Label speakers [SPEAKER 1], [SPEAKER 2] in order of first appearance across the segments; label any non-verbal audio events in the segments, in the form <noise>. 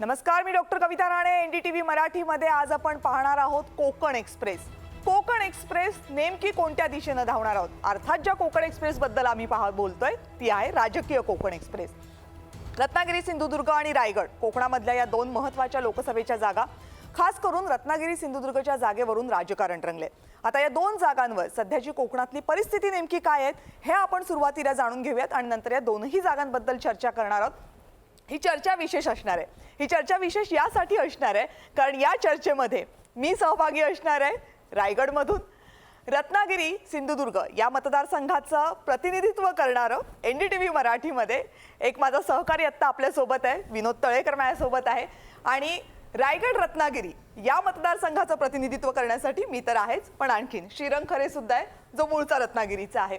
[SPEAKER 1] नमस्कार मी doctor Kavita Rane NDTV मराठीमध्ये आज आपण पाहणार आहोत कोकण एक्सप्रेस. कोकण एक्सप्रेस नेमकी कोणत्या दिशेनं धावणार आहोत? अर्थात ज्या कोकण एक्सप्रेस बद्दल आम्ही पाहत बोलतोय ती आहे राजकीय कोकण एक्सप्रेस. रत्नागिरी सिंधुदुर्ग आणि रायगड कोकणामधल्या या दोन महत्त्वाच्या लोकसभेच्या जागा खास करून रत्नागिरी सिंधुदुर्गच्या जागेवरून राजकारण रंगले. आता या दोन जागांवर सध्याची कोकणातली परिस्थिती नेमकी काय आहे हे आपण सुरुवातीला जाणून घेऊयात आणि नंतर या दोनही जागांबद्दल चर्चा करणार आहोत. ही चर्चा विशेष असणार आहे. ही चर्चा विशेष यासाठी असणार आहे कारण या चर्चेमध्ये मी सहभागी असणार आहे रायगडमधून. रत्नागिरी सिंधुदुर्ग या मतदारसंघाचं प्रतिनिधित्व करणारं एन डी टी व्ही मराठीमध्ये एक माझा सहकारी आत्ता आपल्यासोबत आहे विनोद तळेकर माझ्यासोबत आहे. आणि रायगड रत्नागिरी या मतदारसंघाचं प्रतिनिधित्व करण्यासाठी मी तर आहेच पण आणखीन श्रीरंग खरे सुद्धा आहे जो मूळचा रत्नागिरीचा आहे.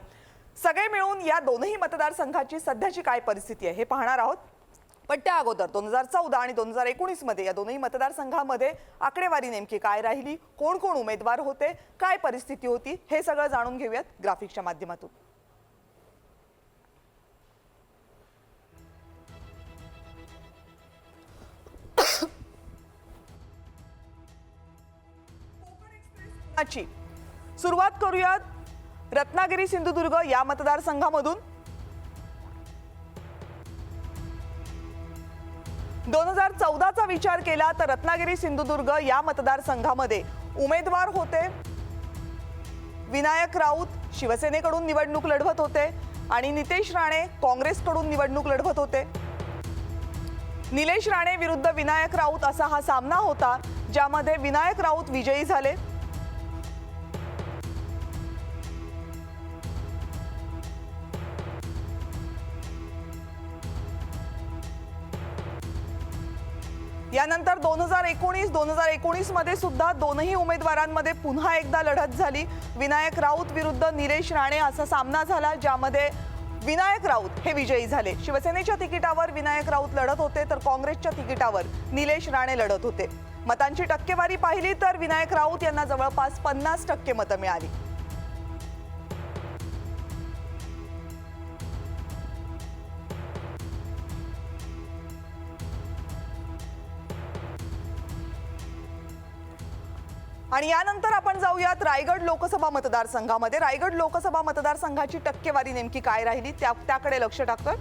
[SPEAKER 1] सगळे मिळून या दोनही मतदारसंघाची सध्याची काय परिस्थिती आहे हे पाहणार आहोत. पण त्या अगोदर दोन हजार चौदा आणि दोन हजार एकोणीसमध्ये या दोन्ही मतदारसंघामध्ये आकडेवारी नेमकी काय राहिली? कोण कोण उमेदवार होते? काय परिस्थिती होती? हे सगळं जाणून घेऊयात ग्राफिक्सच्या माध्यमातून. सुरुवात करूयात रत्नागिरी सिंधुदुर्ग या मतदारसंघामधून. दोन हजार चौदाचा विचार केला तर रत्नागिरी सिंधुदुर्ग या मतदारसंघामध्ये उमेदवार होते. विनायक राऊत शिवसेनेकडून निवडणूक लढवत होते आणि नितेश राणे काँग्रेसकडून निवडणूक लढवत होते. निलेश राणे विरुद्ध विनायक राऊत असा हा सामना होता ज्यामध्ये विनायक राऊत विजयी झाले. दोन हजार एकोणीस दोन हजार एकोणीसमध्ये सुद्धा दोनही उमेदवारांमध्ये पुन्हा एकदा लढत झाली. विनायक राऊत विरुद्ध निलेश राणे असा सामना झाला ज्यामध्ये विनायक राऊत हे विजयी झाले. शिवसेनेच्या तिकिटावर विनायक राऊत लढत होते तर काँग्रेसच्या तिकिटावर निलेश राणे लढत होते. मतांची टक्केवारी पाहिली तर विनायक राऊत यांना जवळपास पन्नास टक्के मतं मिळाली. आणि यानंतर आपण जाऊयात रायगड लोकसभा मतदारसंघामध्ये. रायगड लोकसभा मतदारसंघाची टक्केवारी नेमकी काय राहिली? त्या त्याकडे लक्ष टाकतोय.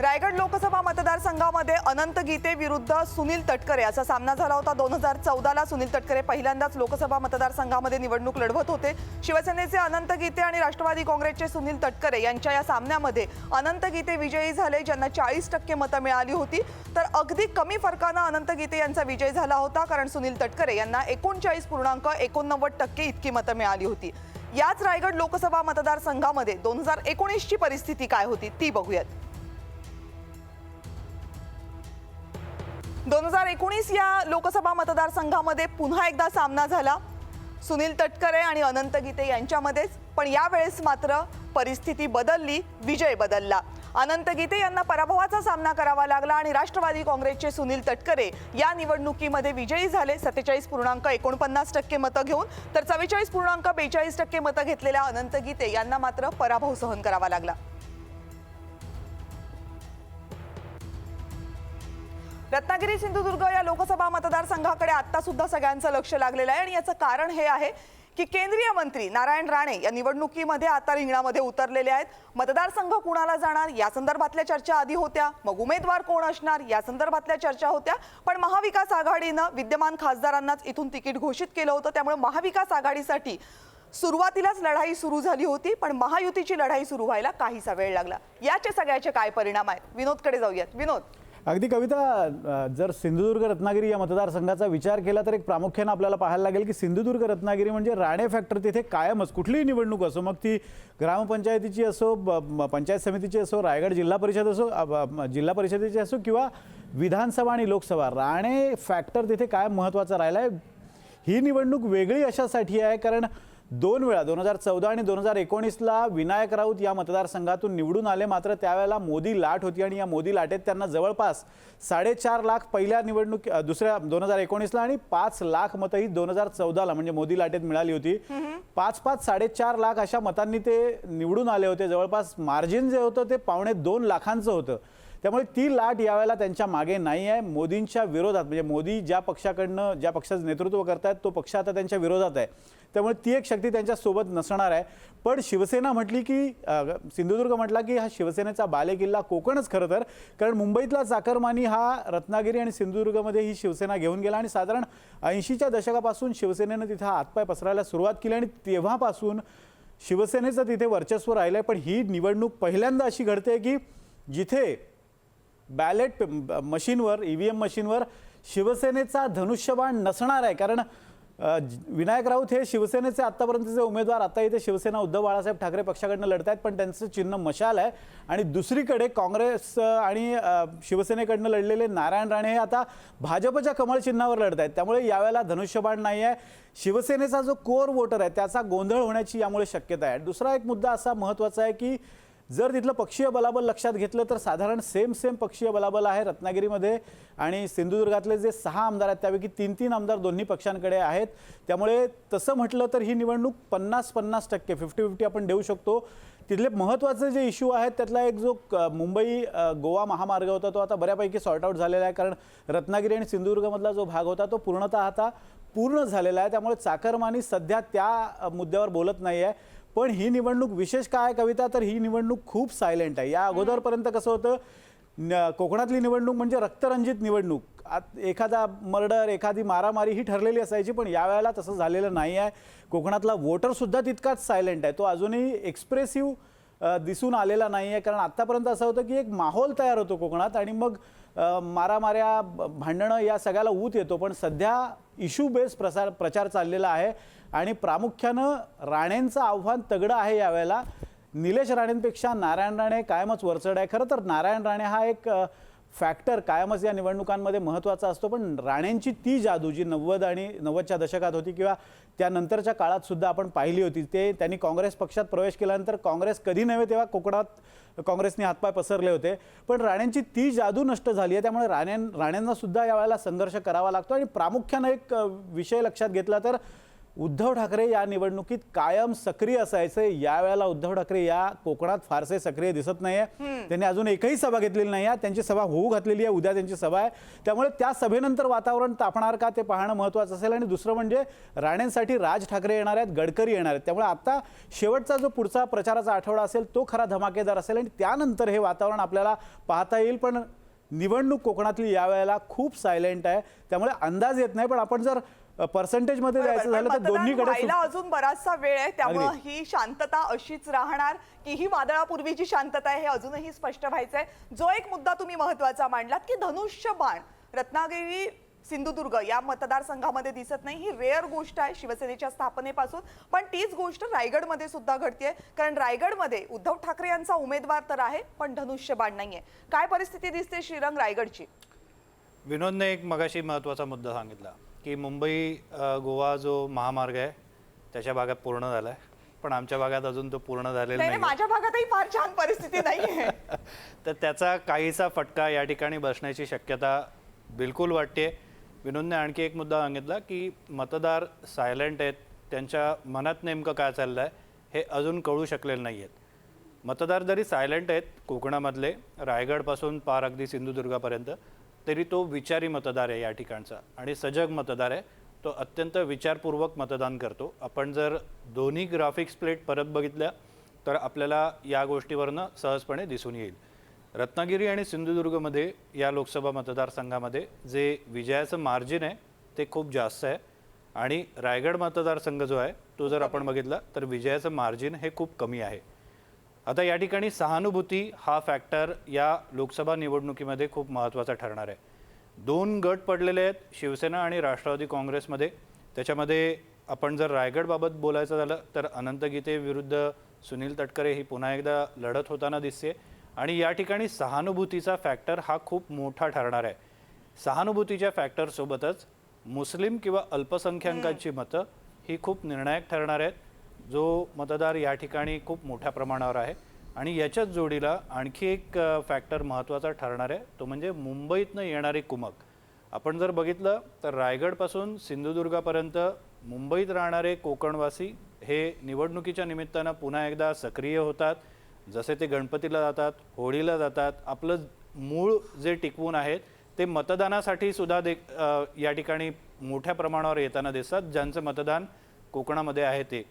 [SPEAKER 1] रायगड लोकसभा मतदारसंघामध्ये अनंत गीते विरुद्ध सुनील तटकरे असा सामना झाला होता. दोन हजार चौदाला सुनील तटकरे पहिल्यांदाच लोकसभा मतदारसंघामध्ये निवडणूक लढवत होते. शिवसेनेचे अनंत गीते आणि राष्ट्रवादी काँग्रेसचे सुनील तटकरे यांच्या या सामन्यामध्ये अनंत गीते विजयी झाले ज्यांना चाळीस टक्के मतं मिळाली होती. तर अगदी कमी फरकानं अनंत गीते यांचा विजय झाला होता कारण सुनील तटकरे यांना एकोणचाळीस पूर्णांक एकोणनव्वद टक्के इतकी मतं मिळाली होती. याच रायगड लोकसभा मतदारसंघामध्ये दोन हजार एकोणीसची परिस्थिती काय होती ती बघूयात. दोन हजार एकोणीस या लोकसभा मतदारसंघामध्ये पुन्हा एकदा सामना झाला. सुनील तटकरे आणि अनंत गीते यांच्यामध्येच पण यावेळेस मात्र परिस्थिती बदलली विजय बदलला. अनंत गीते यांना पराभवाचा सामना करावा लागला आणि राष्ट्रवादी काँग्रेसचे सुनील तटकरे या निवडणुकीमध्ये विजयी झाले. सत्तेचाळीस पूर्णांक एकोणपन्नास टक्के मतं घेऊन तर चव्वेचाळीस पूर्णांक बेचाळीस टक्के मतं घेतलेल्या अनंत गीते यांना मात्र पराभव सहन करावा लागला. रत्नागिरी सिंधुदुर्ग या लोकसभा मतदारसंघाकडे आता सुद्धा सगळ्यांचं लक्ष लागलेलं आहे आणि याचं कारण हे आहे की केंद्रीय मंत्री नारायण राणे या निवडणुकीमध्ये आता रिंगणामध्ये उतरलेले आहेत. मतदारसंघ कुणाला जाणार? या संदर्भातल्या चर्चा आधी होत्या. मग उमेदवार कोण असणार? या संदर्भातल्या चर्चा होत्या. पण महाविकास आघाडीनं विद्यमान खासदारांनाच इथून तिकीट घोषित केलं होतं. त्यामुळे महाविकास आघाडीसाठी सुरुवातीलाच लढाई सुरू झाली होती पण महायुतीची लढाई सुरू व्हायला काहीसा वेळ लागला. याचे सगळ्याचे काय परिणाम आहेत? विनोदकडे जाऊयात. विनोद.
[SPEAKER 2] अगदी कविता जर सिंधुदुर्ग रत्नागिरी या मतदारसंघाचा विचार केला तर एक प्रामुख्यानं आपल्याला पाहायला लागेल की सिंधुदुर्ग रत्नागिरी म्हणजे राणे फॅक्टर तिथे कायमच कुठलीही निवडणूक असो मग ती ग्रामपंचायतीची असो ब- पंचायत समितीची असो रायगड जिल्हा परिषद असो जिल्हा परिषदेची असो किंवा विधानसभा आणि लोकसभा राणे फॅक्टर तिथे कायम महत्त्वाचा राहिला आहे ही निवडणूक वेगळी अशासाठी आहे कारण दोन वेळा दोन हजार चौदा आणि दोन हजार एकोणीसला विनायक राऊत या मतदारसंघातून निवडून आले. मात्र त्यावेळेला मोदी लाट होती आणि या मोदी लाटेत त्यांना जवळपास साडेचार लाख पहिल्या निवडणूक दुसऱ्या दोन हजार एकोणीसला आणि पाच लाख मतं ही दोन हजार चौदाला म्हणजे मोदी लाटेत मिळाली होती. पाच पाच साडेचार लाख अशा मतांनी ते निवडून आले होते. जवळपास मार्जिन जे होतं ते पावणे दोन लाखांचं होतं. त्यामुळे ती लाट यावेळेला त्यांच्या मागे नाही आहे. मोदींच्या विरोधात म्हणजे मोदी ज्या पक्षाकडनं ज्या पक्षाचं नेतृत्व करतायत तो पक्ष आता त्यांच्या विरोधात आहे. त्यामुळे ती एक शक्ती त्यांच्यासोबत नसणार आहे. पण शिवसेना म्हटली की सिंधुदुर्ग म्हटला की हा शिवसेनेचा बालेकिल्ला कोकणच खरं तर. कारण मुंबईतला चाकरमानी हा रत्नागिरी आणि सिंधुदुर्गमध्ये ही शिवसेना घेऊन गेला आणि साधारण ऐंशीच्या दशकापासून शिवसेनेनं तिथं हातपाय पसरायला सुरुवात केली आणि तेव्हापासून शिवसेनेचं तिथे वर्चस्व राहिलं आहे पण ही निवडणूक पहिल्यांदा अशी घडते की जिथे बॅलेट मशीनवर ई व्ही एम मशीनवर शिवसेनेचा धनुष्यबाण नसणार आहे. कारण विनायक राऊत हे शिवसेनेचे आत्तापर्यंतचे उमेदवार आता इथे शिवसेना उद्धव बाळासाहेब ठाकरे पक्षाकडनं लढत आहेत पण त्यांचं चिन्ह मशाल आहे. आणि दुसरीकडे काँग्रेस आणि शिवसेनेकडनं लढलेले नारायण राणे हे आता भाजपच्या कमळ चिन्हावर लढत आहेत. त्यामुळे यावेळेला धनुष्यबाण नाही आहे. शिवसेनेचा जो कोर वोटर आहे त्याचा गोंधळ होण्याची यामुळे शक्यता आहे. दुसरा एक मुद्दा असा महत्त्वाचा आहे की जर तिथलं पक्षीय बलाबल लक्षात घेतलं तर साधारण सेम सेम पक्षीय बलाबल आहे रत्नागिरीमध्ये आणि सिंधुदुर्गातले जे सहा आमदार आहेत त्यापैकी तीन तीन आमदार दोन्ही पक्षांकडे आहेत. त्यामुळे तसं म्हटलं तर ही निवडणूक पन्नास पन्नास टक्के फिफ्टी फिफ्टी आपण देऊ शकतो. तिथले महत्त्वाचे जे इश्यू आहेत त्यातला एक जो क- मुंबई गोवा महामार्ग होता तो आता बऱ्यापैकी सॉर्ट आऊट झालेला आहे. कारण रत्नागिरी आणि सिंधुदुर्गमधला जो भाग होता तो पूर्णतः आता पूर्ण झालेला आहे. त्यामुळे चाकरमानी सध्या त्या मुद्द्यावर बोलत नाही आहे पण ही निवडणूक विशेष काय? कविता तर ही निवडणूक खूप सायलेंट आहे. या अगोदरपर्यंत कसं होतं न- कोकणातली निवडणूक म्हणजे रक्तरंजित निवडणूक. आत एखादा मर्डर एखादी मारामारी ही ठरलेली असायची पण यावेळेला तसं झालेलं नाही आहे. कोकणातला वोटरसुद्धा तितकाच सायलेंट आहे. तो अजूनही एक्सप्रेसिव्ह दिसून आलेला नाही आहे. कारण आत्तापर्यंत असं होतं की एक माहोल तयार होतो कोकणात आणि मग मारामाऱ्या भांडणं या सगळ्याला ऊत येतो. पण सध्या इश्यू बेस प्रसार प्रचार चाललेला आहे. आणि प्रामुख्यानं राणेंचं आव्हान तगडं आहे यावेळेला. निलेश राणेंपेक्षा नारायण राणे कायमच वरचढ आहे. खरं तर नारायण राणे हा एक फॅक्टर कायमच या निवडणुकांमध्ये महत्त्वाचा असतो. पण राणेंची ती जादू जी नव्वद आणि नव्वदच्या दशकात होती किंवा त्यानंतरच्या काळात सुद्धा आपण पाहिली होती. ते त्यांनी काँग्रेस पक्षात प्रवेश केल्यानंतर काँग्रेस कधी नव्हे तेव्हा कोकणात काँग्रेसने हातपाय पसरले होते. पण राणेंची ती जादू नष्ट झाली आहे त्यामुळे राणे राण्यांनासुद्धा या यावेळेला संघर्ष करावा लागतो. आणि प्रामुख्यानं एक विषय लक्षात घेतला तर उद्धव ठाकरे या निवडणुकीत कायम सक्रिय असायचे. यावेळेला उद्धव ठाकरे या कोकणात फारसे सक्रिय दिसत नाहीये. त्यांनी अजून एकही सभा घेतलेली नाही आहे त्यांची सभा होऊ घातलेली आहे. उद्या त्यांची सभा आहे. त्यामुळे त्या सभेनंतर वातावरण तापणार का ते पाहणं महत्त्वाचं असेल. आणि दुसरं म्हणजे राणेंसाठी राज ठाकरे येणार आहेत. गडकरी येणार आहेत. त्यामुळे आता शेवटचा जो पुढचा प्रचाराचा आठवडा असेल तो खरा धमाकेदार असेल. आणि त्यानंतर हे वातावरण आपल्याला पाहता येईल. पण निवडणूक कोकणातली यावेळेला खूप सायलेंट आहे. त्यामुळे अंदाज येत नाही. पण आपण जर पर्सेंटेजमध्ये
[SPEAKER 1] पण
[SPEAKER 2] झालं तर दोन्हीकडे
[SPEAKER 1] अजून बराचसा वेळ आहे त्यामुळं. ही शांतता अशीच राहणार की ही वादळापूर्वीची शांतता आहे हे अजूनही स्पष्ट व्हायचंय. जो एक मुद्दा तुम्ही महत्त्वाचा मांडलात की धनुष्य बाण रत्नागिरी सिंधुदुर्ग या मतदारसंघामध्ये दिसत नाही ही रेअर गोष्ट आहे शिवसेनेच्या स्थापनेपासून. पण तीच गोष्ट रायगडमध्ये सुद्धा घडतीये कारण रायगडमध्ये उद्धव ठाकरे यांचा उमेदवार तर आहे पण धनुष्य बाण नाहीये. काय परिस्थिती दिसते श्रीरंग रायगडची?
[SPEAKER 3] विनोदने एक मगाशी महत्त्वाचा मुद्दा सांगितला. की मुंबई गोवा जो महामार्ग आहे त्याच्या भागात पूर्ण झाला आहे पण आमच्या भागात अजून तो पूर्ण झालेला
[SPEAKER 1] नाही
[SPEAKER 3] नाही
[SPEAKER 1] नाही, माझ्या भागातही फार छान परिस्थिती नाहीये. <laughs>
[SPEAKER 3] तर त्याचा काहीसा फटका या ठिकाणी बसण्याची शक्यता बिलकुल वाटते. विनोदने आणखी एक मुद्दा सांगितला की मतदार सायलेंट आहेत त्यांच्या मनात नेमकं काय चाललं आहे हे अजून कळू शकलेलं नाही आहेत मतदार जरी सायलेंट आहेत कोकणामधले रायगडपासून पार अगदी सिंधुदुर्गापर्यंत तरी तो विचारी मतदार आहे या ठिकाणचा. आणि सजग मतदार आहे. तो अत्यंत विचारपूर्वक मतदान करतो. आपण जर दोन्ही ग्राफिक्स प्लेट परत बघितल्या तर आपल्याला या गोष्टीवरनं सहजपणे दिसून येईल. रत्नागिरी आणि सिंधुदुर्गमध्ये या लोकसभा मतदारसंघामध्ये जे विजयाचं मार्जिन आहे ते खूप जास्त आहे. आणि रायगड मतदारसंघ जो आहे तो जर आपण बघितला तर विजयाचं मार्जिन हे खूप कमी आहे. आता या ठिकाणी सहानुभूती हा फॅक्टर या लोकसभा निवडणुकीमध्ये खूप महत्त्वाचा ठरणार आहे. दोन गट पडलेले आहेत शिवसेना आणि राष्ट्रवादी काँग्रेसमध्ये. त्याच्यामध्ये आपण जर रायगडबाबत बोलायचं झालं तर अनंत गीते विरुद्ध सुनील तटकरे ही पुन्हा एकदा लढत होताना दिसते. आणि या ठिकाणी सहानुभूतीचा फॅक्टर हा खूप मोठा ठरणार आहे. सहानुभूतीच्या फॅक्टरसोबतच मुस्लिम किंवा अल्पसंख्याकांची मतं ही खूप निर्णायक ठरणार आहेत. जो मतदार या ठिकाणी खूप मोठ्या प्रमाणावर आहे. आणि याच्याच जोडीला आणखी एक फॅक्टर महत्त्वाचा ठरणार आहे. तो म्हणजे मुंबईतनं येणारी कुमक. आपण जर बघितलं तर रायगडपासून सिंधुदुर्गापर्यंत मुंबईत राहणारे कोकणवासी हे निवडणुकीच्या निमित्तानं पुन्हा एकदा सक्रिय होतात. जसे ते गणपतीला जातात होळीला जातात आपलं मूळ जे टिकवून आहेत ते मतदानासाठी सुद्धा दे या ठिकाणी मोठ्या प्रमाणावर येताना दिसतात ज्यांचं मतदान कोकणामध्ये आहे ते.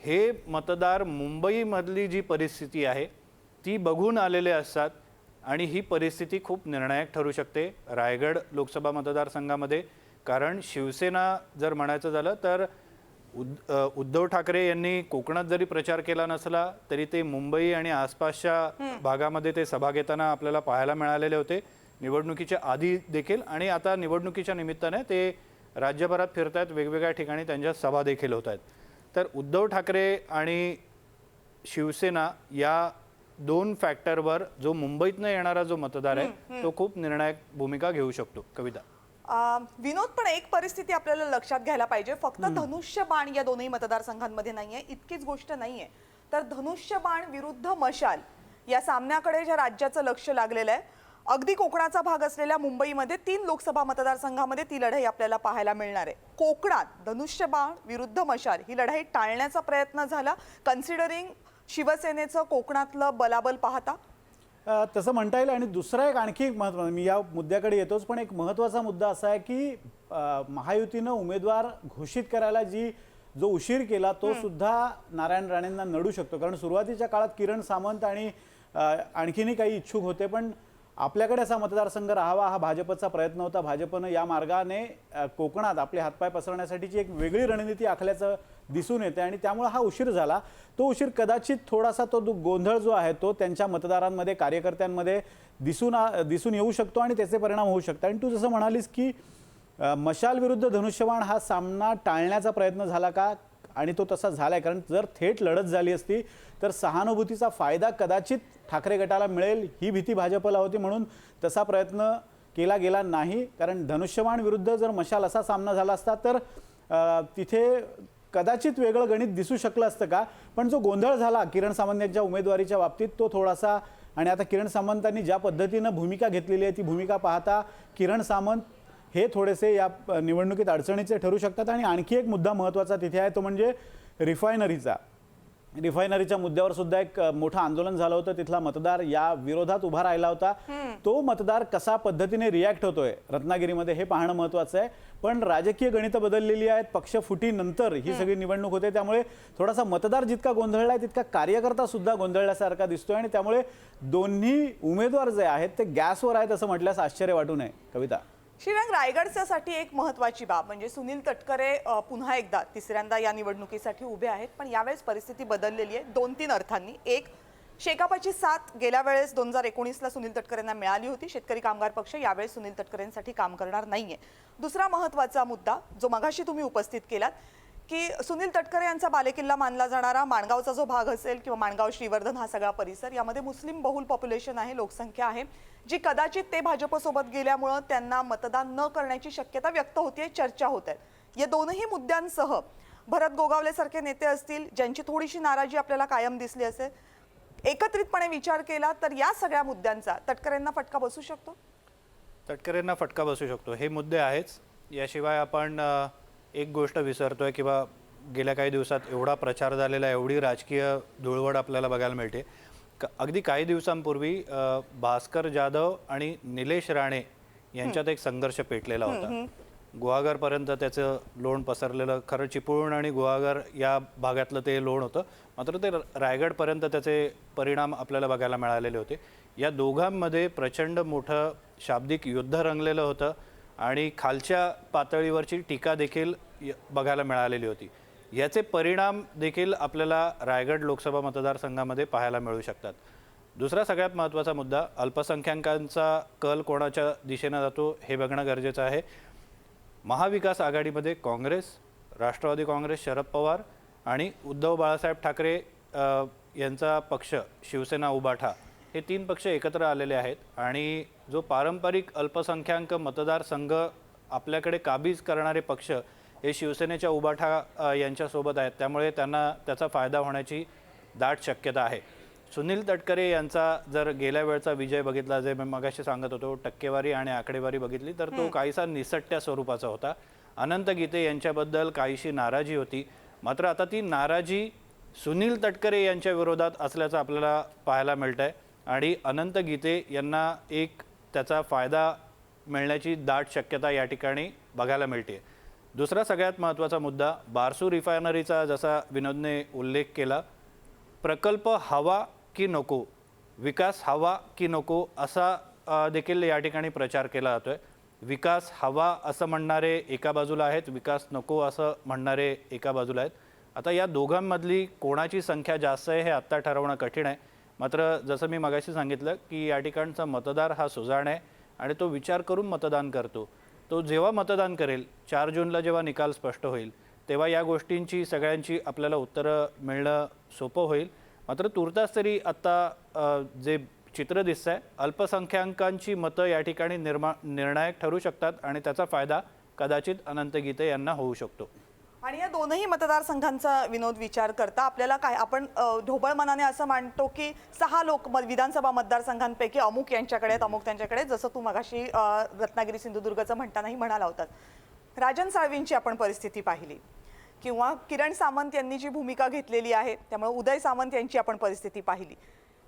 [SPEAKER 3] हे मतदार मुंबईमधली जी परिस्थिती आहे ती बघून आलेले असतात आणि ही परिस्थिती खूप निर्णायक ठरू शकते रायगड लोकसभा मतदारसंघामध्ये. कारण शिवसेना जर म्हणायचं झालं तर उद- उद्धव ठाकरे यांनी कोकणात जरी प्रचार केला नसला तरी ते मुंबई आणि आसपासच्या भागामध्ये ते सभा घेताना आपल्याला पाहायला मिळालेले होते. निवडणुकीच्या आधी देखील आणि आता निवडणुकीच्या निमित्ताने ते राज्यभरात फिरतायत वेगवेगळ्या ठिकाणी त्यांच्या सभा देखील होत आहेत तर उद्धव ठाकरे आणि शिवसेना या दोन फॅक्टरवर जो मुंबईतनं येणारा जो मतदार आहे तो खूप निर्णायक भूमिका घेऊ शकतो. कविता.
[SPEAKER 1] विनोद पण एक परिस्थिती आपल्याला लक्षात घ्यायला पाहिजे. फक्त धनुष्यबाण या दोनही मतदारसंघांमध्ये नाहीये इतकीच गोष्ट नाहीये. तर धनुष्यबाण विरुद्ध मशाल या सामन्याकडे ज्या राज्याचं लक्ष लागलेलं आहे अगदी कोकणाचा भाग असलेल्या मुंबईमध्ये तीन लोकसभा मतदारसंघामध्ये ती लढाई आपल्याला पाहायला मिळणार आहे. कोकणात धनुष्यबाण विरुद्ध मशाल ही लढाई टाळण्याचा प्रयत्न झाला. कन्सिडरिंग शिवसेनेचं कोकणातलं बलाबल पाहता?
[SPEAKER 2] तसं म्हणता येईल. आणि दुसरा एक आणखी एक महत्त्व मी या मुद्द्याकडे येतोच पण एक महत्त्वाचा मुद्दा असा आहे की महायुतीनं उमेदवार घोषित करायला जी जो उशीर केला तो सुद्धा नारायण राणेंना नडू शकतो. कारण सुरुवातीच्या काळात किरण सामंत आणि आणखीनही काही इच्छुक होते पण आपल्याकडे असा मतदारसंघ राहावा हा भाजपचा प्रयत्न होता. भाजपनं या मार्गाने कोकणात आपले हातपाय पसरण्यासाठीची एक वेगळी रणनीती आखल्याचं दिसून येते आणि त्यामुळे हा उशीर झाला. तो उशीर कदाचित थोडासा तो दु- गोंधळ जो आहे तो त्यांच्या मतदारांमध्ये कार्यकर्त्यांमध्ये दिसून आ- दिसून येऊ शकतो आणि त्याचे परिणाम होऊ शकतात. आणि तू जसं म्हणालीस की मशाल विरुद्ध धनुष्यबाण हा सामना टाळण्याचा प्रयत्न झाला का? आणि तो तसा झालाय. कारण जर थेट लढत झाली असती तर सहानुभूतीचा फायदा कदाचित ठाकरे गटाला मिळेल ही भीती भाजपला होती. म्हणून तसा प्रयत्न केला गेला नाही. कारण धनुष्यबाण विरुद्ध जर मशाल असा सामना झाला असता तर तिथे कदाचित वेगळं गणित दिसू शकलं असतं का? पण जो गोंधळ झाला किरण सामंत यांच्या उमेदवारीच्या बाबतीत तो थोडासा आणि आता किरण सामंतांनी ज्या पद्धतीनं भूमिका घेतलेली आहे ती भूमिका पाहता किरण सामंत हे थोडेसे या निवडणुकीत अडचणीचे ठरू शकतात आणि आणखी एक मुद्दा महत्त्वाचा तिथे आहे तो म्हणजे रिफायनरीचा. रिफायनरीच्या मुद्द्यावर सुद्धा एक मोठं आंदोलन झालं होतं. तिथला मतदार या विरोधात उभा राहिला होता. तो मतदार कसा पद्धतीने रिॲक्ट होतोय रत्नागिरीमध्ये हे पाहणं महत्वाचं आहे. पण राजकीय गणितं बदललेली आहेत. पक्ष फुटीनंतर ही सगळी निवडणूक होते. त्यामुळे थोडासा मतदार जितका गोंधळलाय तितका कार्यकर्ता सुद्धा गोंधळल्यासारखा दिसतोय आणि त्यामुळे दोन्ही उमेदवार जे आहेत ते गॅसवर आहेत असं म्हटल्यास आश्चर्य वाटू नये. कविता.
[SPEAKER 1] श्रीरंग रायगडच्यासाठी एक महत्वाची बाब म्हणजे सुनील तटकरे पुन्हा एकदा तिसऱ्यांदा या निवडणुकीसाठी उभे आहेत. पण यावेळेस परिस्थिती बदललेली आहे. दोन तीन अर्थांनी. एक शेकापाची साथ गेल्या वेळेस दोन हजार एकोणीसला सुनील तटकरेंना मिळाली होती. शेतकरी कामगार पक्ष यावेळेस सुनील तटकरेंसाठी काम करणार नाहीये. दुसरा महत्त्वाचा मुद्दा जो मगाशी तुम्ही उपस्थित केलात की सुनील तटकरे यांचा बालेकिल्ला मानला जाणारा माणगावचा जो भाग असेल किंवा माणगाव श्रीवर्धन हा सगळा परिसर यामध्ये मुस्लिम बहुल पॉप्युलेशन आहे लोकसंख्या आहे जी कदाचित ते भाजपसोबत गेल्यामुळं त्यांना मतदान न करण्याची शक्यता व्यक्त होतीये चर्चा होत आहेत या दोनही मुद्द्यांसह भरत गोगावलेसारखे नेते असतील ज्यांची थोडीशी नाराजी आपल्याला कायम दिसली असेल एकत्रितपणे विचार केला तर या सगळ्या मुद्द्यांचा तटकरेंना फटका बसू शकतो?
[SPEAKER 3] तटकरेंना फटका बसू शकतो. हे मुद्दे आहेच. याशिवाय आपण एक गोष्ट विसरतोय किंवा गेल्या काही दिवसात एवढा प्रचार झालेला एवढी राजकीय धुळवड आपल्याला बघायला मिळते. क- अगदी काही दिवसांपूर्वी अ, भास्कर जाधव आणि निलेश राणे यांच्यात एक संघर्ष पेटलेला होता. गुहागरपर्यंत त्याचं लोण पसरलेलं खरं चिपळूण आणि गुहागर या भागातलं ते लोण होतं. मात्र ते र- रायगडपर्यंत त्याचे परिणाम आपल्याला बघायला मिळालेले होते. या दोघांमध्ये प्रचंड मोठं शाब्दिक युद्ध रंगलेलं होतं आणि खालच्या पातळीवरची टीका देखील बघायला मिळालेली होती. याचे परिणाम देखील आपल्याला रायगड लोकसभा मतदारसंघामध्ये पाहायला मिळू शकतात. दुसरा सगळ्यात महत्त्वाचा मुद्दा अल्पसंख्याकांचा कल कोणाच्या दिशेनं जातो हे बघणं गरजेचं आहे. महाविकास आघाडीमध्ये काँग्रेस राष्ट्रवादी काँग्रेस शरद पवार आणि उद्धव बाळासाहेब ठाकरे यांचा पक्ष शिवसेना उबाठा हे तीन पक्ष एकत्र आलेले आहेत आणि जो पारंपरिक अल्पसंख्याक मतदारसंघ आपल्याकडे काबीज करणारे पक्ष हे शिवसेनेच्या उबाठा यांच्यासोबत आहेत. त्यामुळे त्यांना त्याचा फायदा होण्याची दाट शक्यता आहे. सुनील तटकरे यांचा जर गेल्या वेळचा विजय बघितला जे मी मगाशी सांगत होतो टक्केवारी आणि आकडेवारी बघितली तर तो काहीसा निसट्या स्वरूपाचा होता. अनंत गीते यांच्याबद्दल काहीशी नाराजी होती. मात्र आता ती नाराजी सुनील तटकरे यांच्या विरोधात असल्याचं आपल्याला पाहायला मिळत आहे आणि अनंत गीते यांना एक त्याचा फायदा मिळण्याची दाट शक्यता या ठिकाणी बघायला मिळते दुसरा सगळ्यात महत्त्वाचा मुद्दा बारसू रिफायनरीचा जसा विनोदने उल्लेख केला प्रकल्प हवा की नको विकास हवा की नको असा देखील या ठिकाणी प्रचार केला जातोय. विकास हवा असं म्हणणारे एका बाजूला आहेत विकास नको असं म्हणणारे एका बाजूला आहेत. आता या दोघांमधली कोणाची संख्या जास्त आहे हे आत्ता ठरवणं कठीण आहे. मात्र जसं मी मगाशी सांगितलं की या ठिकाणचा मतदार हा सुजाण आहे आणि तो विचार करून मतदान करतो. तो जेव्हा मतदान करेल चार जूनला जेव्हा निकाल स्पष्ट होईल तेव्हा या गोष्टींची सगळ्यांची आपल्याला उत्तरं मिळणं सोपं होईल. मात्र तुर्तास तरी आत्ता जे चित्र दिसतं आहे अल्पसंख्याकांची मतं या ठिकाणी निर्मा निर्णायक ठरू शकतात आणि त्याचा फायदा कदाचित अनंत गीते यांना होऊ शकतो.
[SPEAKER 1] आणि या दोनही मतदारसंघांचा विनोद विचार करता आपल्याला काय आपण ढोबळ मनाने असं मानतो की सहा लोक विधानसभा मतदारसंघांपैकी अमुक यांच्याकडे आहेत अमुक त्यांच्याकडे जसं तू मगाशी रत्नागिरी सिंधुदुर्गचं म्हणतानाही म्हणाला होतात. राजन साळवींची आपण परिस्थिती पाहिली. किंवा किरण सामंत यांनी जी भूमिका घेतलेली आहे त्यामुळे उदय सामंत यांची आपण परिस्थिती पाहिली.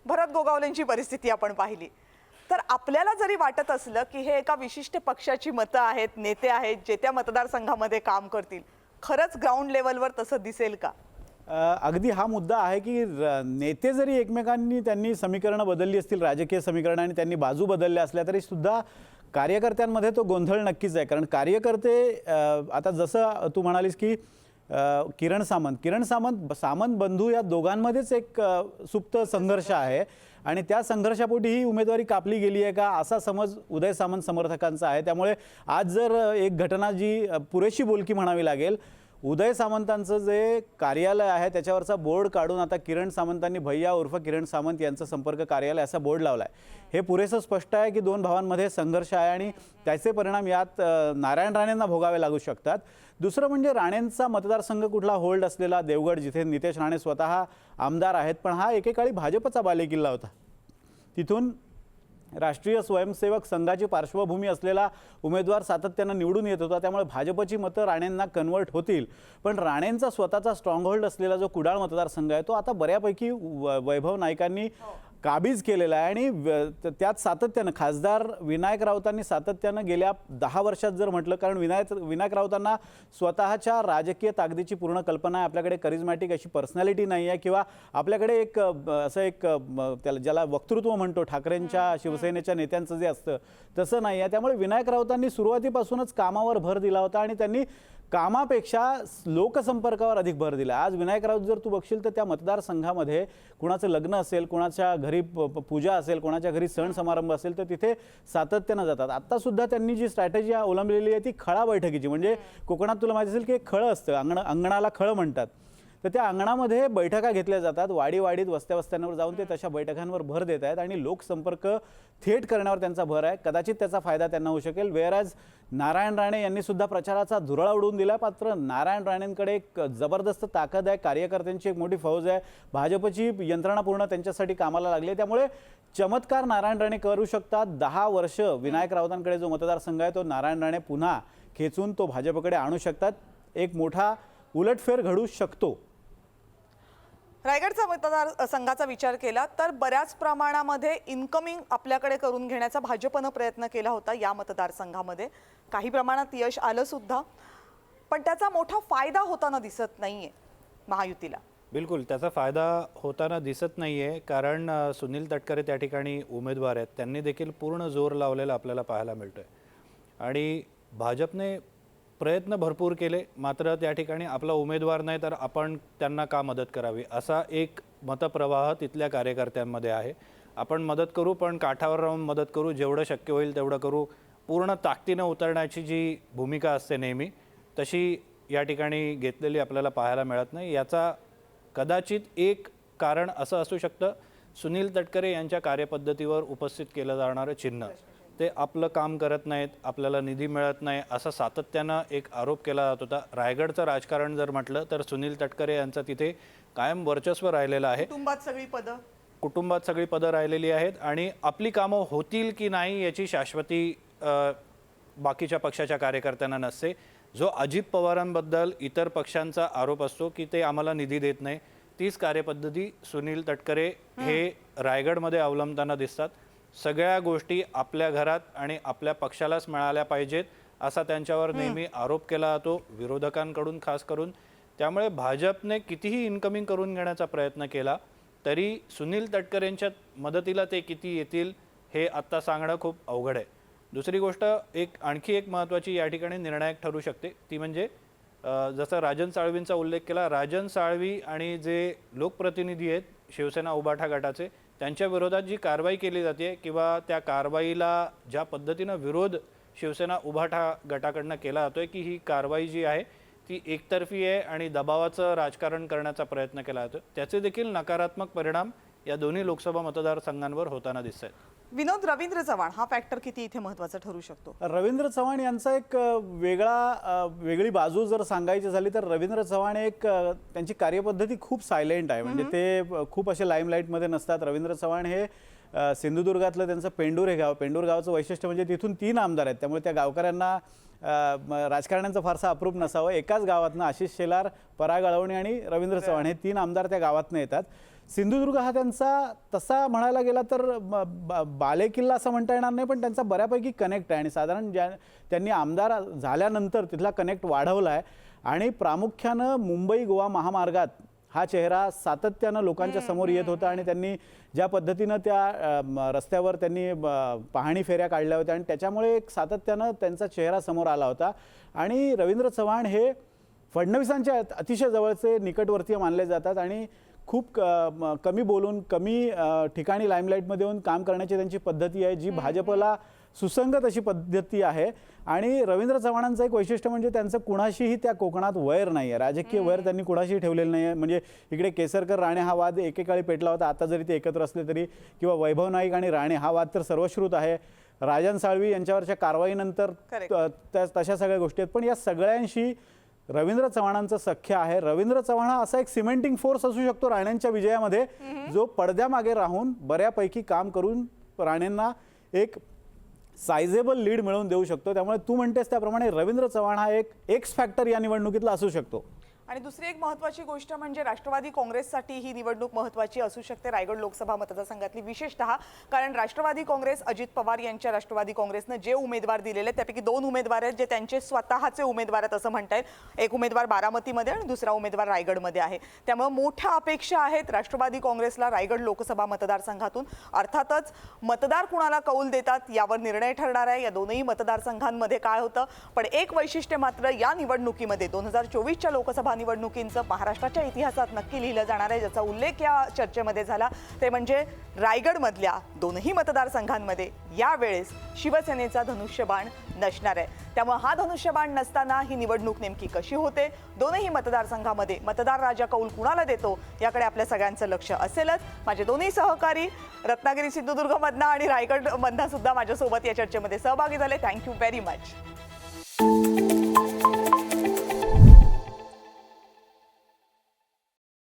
[SPEAKER 1] भरत गोगावलेंची परिस्थिती आपण पाहिली. तर आपल्याला जरी वाटत असलं की हे एका विशिष्ट पक्षाची मतं आहेत नेते आहेत जे त्या मतदारसंघामध्ये काम करतील खरंच ग्राउंड लेवलवर तसं दिसेल का?
[SPEAKER 2] अगदी हा मुद्दा आहे की र- नेते जरी एकमेकांनी त्यांनी समीकरणं बदलली असतील राजकीय समीकरणं आणि त्यांनी बाजू बदलल्या असल्या तरी सुद्धा कार्यकर्त्यांमध्ये तो गोंधळ नक्कीच आहे. कारण कार्यकर्ते आता जसं तू म्हणालीस की किरण सामंत. किरण सामंत सामंत बंधू या दोघांमध्येच एक सुप्त संघर्ष आहे. आणि त्या संघर्षापोटी ही उमेदवारी कापली गेली आहे का असा समज उदय सामंत समर्थकांचा आहे. त्यामुळे आज जर एक घटना जी पुरेशी बोलकी म्हणावी लागेल उदय सामंतांचं जे कार्यालय आहे त्याच्यावरचा बोर्ड काढून आता किरण सामंतांनी भैया उर्फ किरण सामंत यांचं संपर्क कार्यालय असा बोर्ड लावला आहे हे पुरेसं स्पष्ट आहे की दोन भावांमध्ये संघर्ष आहे आणि त्याचे परिणाम यात नारायण राणेंना भोगावे लागू शकतात. दुसरं म्हणजे राणेंचा मतदारसंघ कुठला होल्ड असलेला देवगड जिथे नितेश राणे स्वतः आमदार आहेत पण हा एकेकाळी भाजपचा बालेकिल्ला होता. तिथून राष्ट्रीय स्वयंसेवक संघाची पार्श्वभूमी असलेला उमेदवार सातत्यानं निवडून येत होता. त्यामुळे भाजपची मतं राणेंना कन्वर्ट होतील. पण राणेंचा स्वतःचा स्ट्रॉंगहोल्ड असलेला जो कुडाळ मतदारसंघ आहे तो आता बऱ्यापैकी व- वैभव नाईकांनी हो. काबीज केलेला आहे आणि त्यात सातत्यानं खासदार विनायक राऊतांनी सातत्यानं गेल्या दहा वर्षात जर म्हटलं कारण विनायक विनायक राऊतांना स्वतःच्या राजकीय ताकदीची पूर्ण कल्पना आहे. आपल्याकडे करिझमॅटिक अशी पर्सनॅलिटी नाही आहे किंवा आपल्याकडे एक असं एक त्याला ज्याला वक्तृत्व म्हणतो ठाकरेंच्या शिवसेनेच्या नेत्यांचं जे असतं तसं नाही आहे. त्यामुळे विनायक राऊतांनी सुरुवातीपासूनच कामावर भर दिला होता आणि त्यांनी कामापेक्षा लोकसंपर्कावर अधिक भर दिला. आज विनायक राऊत जर तू बघशील तर त्या मतदारसंघामध्ये कुणाचं लग्न असेल कोणाच्या घरी पूजा असेल कोणाच्या घरी सण समारंभ असेल तर तिथे सातत्यानं जातात. आत्तासुद्धा त्यांनी जी स्ट्रॅटेजी अवलंबलेली आहे ती खळा बैठकीची. म्हणजे कोकणात तुला माहिती असेल की एक खळं असतं अंगण अंगणाला खळं म्हणतात. तर त्या अंगणामध्ये बैठका घेतल्या जातात. वाडी वाडीत वस्त्या वस्त्यांवर जाऊन ते तशा बैठकांवर भर देत आहेत आणि लोकसंपर्क थेट करण्यावर त्यांचा भर आहे. कदाचित त्याचा फायदा त्यांना होऊ शकेल. वेअरॅज नारायण राणे यांनी सुद्धा प्रचाराचा धुरळा उडवून दिला. मात्र नारायण राणेंकडे एक जबरदस्त ताकद आहे. कार्यकर्त्यांची एक मोठी फौज आहे. भाजपची यंत्रणा पूर्ण त्यांच्यासाठी कामाला लागली आहे. त्यामुळे चमत्कार नारायण राणे करू शकतात. दहा वर्ष विनायक राऊतांकडे जो मतदारसंघ आहे तो नारायण राणे पुन्हा खेचून तो भाजपकडे आणू शकतात. एक मोठा उलटफेर घडू शकतो.
[SPEAKER 1] रायगडचा मतदार संघाचा विचार केला तर बऱ्याच प्रमाणामध्ये इन्कमिंग आपल्याकडे करून घेण्याचा भाजपनं प्रयत्न केला होता या मतदारसंघामध्ये काही प्रमाणात यश आलं सुद्धा. पण त्याचा मोठा फायदा होताना दिसत नाहीये महायुतीला.
[SPEAKER 3] बिलकुल त्याचा फायदा होताना दिसत नाही आहे कारण सुनील तटकरे त्या ठिकाणी उमेदवार आहेत. त्यांनी देखील पूर्ण जोर लावलेला आपल्याला पाहायला मिळतोय. आणि भाजपने प्रयत्न भरपूर केले मात्र त्या ठिकाणी आपला उमेदवार नाही तर आपण त्यांना का मदत करावी? असा एक मतप्रवाह तिथल्या कार्यकर्त्यांमध्ये आहे. आपण मदत करू पण काठावर राहून मदत करू. जेवढं शक्य होईल तेवढं करू. पूर्ण ताकदीनं उतरण्याची जी भूमिका असते नेहमी तशी या ठिकाणी घेतलेली आपल्याला पाहायला मिळत नाही. याचा कदाचित एक कारण असं असू शकतं. सुनील तटकरे यांच्या कार्यपद्धतीवर उपस्थित केलं जाणारं चिन्ह. ते आपलं काम करत नाहीत आपल्याला निधी मिळत नाही असा सातत्यानं एक आरोप केला जात होता. रायगडचं राजकारण जर म्हटलं तर सुनील तटकरे यांचं तिथे कायम वर्चस्व राहिलेलं आहे.
[SPEAKER 1] कुटुंबात सगळी पदं?
[SPEAKER 3] कुटुंबात सगळी पदं राहिलेली आहेत आणि आपली कामं होतील की नाही याची शाश्वती बाकीच्या पक्षाच्या कार्यकर्त्यांना नसते. जो अजित पवारांबद्दल इतर पक्षांचा आरोप असतो की ते आम्हाला निधी देत नाही तीच कार्यपद्धती सुनील तटकरे हे रायगडमध्ये अवलंबताना दिसतात. सगळ्या गोष्टी आपल्या घरात आणि आपल्या पक्षालाच मिळाल्या पाहिजेत असा त्यांच्यावर नेहमी आरोप केला जातो विरोधकांकडून खास करून. त्यामुळे भाजपने कितीही इन्कमिंग करून घेण्याचा प्रयत्न केला तरी सुनील तटकरेंच्या मदतीला ते किती येतील हे आत्ता सांगणं खूप अवघड आहे. दुसरी गोष्ट एक आणखी एक महत्त्वाची या ठिकाणी निर्णायक ठरू शकते ती म्हणजे जसं राजन साळवींचा उल्लेख केला राजन साळवी आणि जे लोकप्रतिनिधी आहेत शिवसेना उबाठा गटाचे त्यांच्या विरोधात जी कारवाई केली जाते किंवा त्या कारवाईला ज्या पद्धतीनं विरोध शिवसेना उभाठा गटाकडनं केला जातोय की ही कारवाई जी आहे ती एकतर्फी आहे आणि दबावाचं राजकारण करण्याचा प्रयत्न केला जातो त्याचे देखील नकारात्मक परिणाम या दोन्ही लोकसभा मतदारसंघांवर होताना दिसत आहेत
[SPEAKER 1] विनोद रवींद्र चव्हाण हा फॅक्टर किती इथे महत्त्वाचा ठरू शकतो?
[SPEAKER 2] रवींद्र चव्हाण यांचा एक वेगळा वेगळी बाजू जर सांगायची झाली तर रवींद्र चव्हाण एक त्यांची कार्यपद्धती खूप सायलेंट आहे. म्हणजे ते खूप असे लाईमलाईटमध्ये नसतात. रवींद्र चव्हाण हे सिंधुदुर्गातलं त्यांचं पेंडूर हे गाव. पेंडूर गावचं वैशिष्ट्य म्हणजे तिथून तीन आमदार आहेत. त्यामुळे त्या गावकऱ्यांना राजकारण्यांचा फारसा अप्रूप नसावं. एकाच गावातनं आशिष शेलार पराग अळवणे आणि रवींद्र चव्हाण हे तीन आमदार त्या गावातनं येतात. सिंधुदुर्ग हा त्यांचा तसा म्हणायला गेला तर ब- ब- बालेकिल्ला असं म्हणता येणार नाही पण त्यांचा बऱ्यापैकी कनेक्ट आहे. आणि साधारण ज्या त्यांनी आमदार झाल्यानंतर तिथला कनेक्ट वाढवला आहे आणि प्रामुख्यानं मुंबई गोवा महामार्गात हा चेहरा सातत्यानं लोकांच्या समोर येत होता आणि त्यांनी ज्या पद्धतीनं त्या रस्त्यावर त्यांनी पाहणी फेऱ्या काढल्या होत्या आणि त्याच्यामुळे एक सातत्यानं त्यांचा चेहरा समोर आला होता. आणि रवींद्र चव्हाण हे फडणवीसांच्या अत- अतिशय जवळचे निकटवर्तीय मानले जातात. आणि खूप कमी बोलून कमी ठिकाणी लाईमलाईटमध्ये येऊन काम करण्याची त्यांची पद्धती आहे जी भाजपला सुसंगत अशी पद्धती आहे. आणि रवींद्र चव्हाणांचं एक वैशिष्ट्य म्हणजे त्यांचं कुणाशीही त्या कोकणात वैर नाही आहे राजकीय वैर त्यांनी कुणाशीही ठेवलेलं नाही आहे म्हणजे इकडे केसरकर राणे हा वाद एकेकाळी पेटला होता. आता जरी ते एकत्र असले तरी किंवा वैभव नाईक आणि राणे हा वाद तर सर्वश्रुत आहे. राजन साळवी यांच्यावरच्या कारवाईनंतर तशा सगळ्या गोष्टी आहेत. पण या सगळ्यांशी रवींद्र चव्हाणांचं सख्य आहे. रवींद्र चव्हाण हा असा एक सिमेंटिंग फोर्स असू शकतो राण्यांच्या विजयामध्ये जो पडद्यामागे राहून बऱ्यापैकी काम करून राणेंना एक सायझेबल लीड मिळवून देऊ शकतो. त्यामुळे तू म्हणतेस त्याप्रमाणे रवींद्र चव्हाण हा एक एक्स फॅक्टर या निवडणुकीतला असू शकतो.
[SPEAKER 1] आणि दुसरी एक महत्वाची गोष्ट म्हणजे राष्ट्रवादी काँग्रेससाठी ही निवडणूक महत्वाची असू शकते रायगड लोकसभा मतदारसंघातली विशेषतः कारण राष्ट्रवादी काँग्रेस अजित पवार यांच्या राष्ट्रवादी काँग्रेसनं जे उमेदवार दिलेले आहेत, त्यापैकी दोन उमेदवार आहेत जे त्यांचे स्वतःचे उमेदवार आहेत असं म्हणता येईल. एक उमेदवार बारामतीमध्ये आणि दुसरा उमेदवार रायगडमध्ये आहे. त्यामुळे मोठ्या अपेक्षा आहेत राष्ट्रवादी काँग्रेसला रायगड लोकसभा मतदारसंघातून. अर्थातच मतदार कुणाला कौल देतात यावर निर्णय ठरणार आहे. या दोनही मतदारसंघांमध्ये काय होतं? पण एक वैशिष्ट्य मात्र या निवडणुकीमध्ये दोन हजार चोवीसच्या लोकसभा निवडणुकींचं महाराष्ट्राच्या इतिहासात नक्की लिहिलं जाणार आहे ज्याचा उल्लेख या चर्चेमध्ये झाला. ते म्हणजे रायगडमधल्या दोनही मतदारसंघांमध्ये यावेळेस शिवसेनेचा धनुष्यबाण नसणार आहे. त्यामुळे हा धनुष्यबाण नसताना ही निवडणूक नेमकी कशी होते? दोनही मतदारसंघामध्ये मतदार राजा कौल कुणाला देतो? याकडे आपल्या सगळ्यांचं लक्ष असेलच. माझे दोन्ही सहकारी रत्नागिरी सिंधुदुर्गमधनं आणि रायगडमधनं सुद्धा माझ्यासोबत या चर्चेमध्ये सहभागी झाले. Thank you very much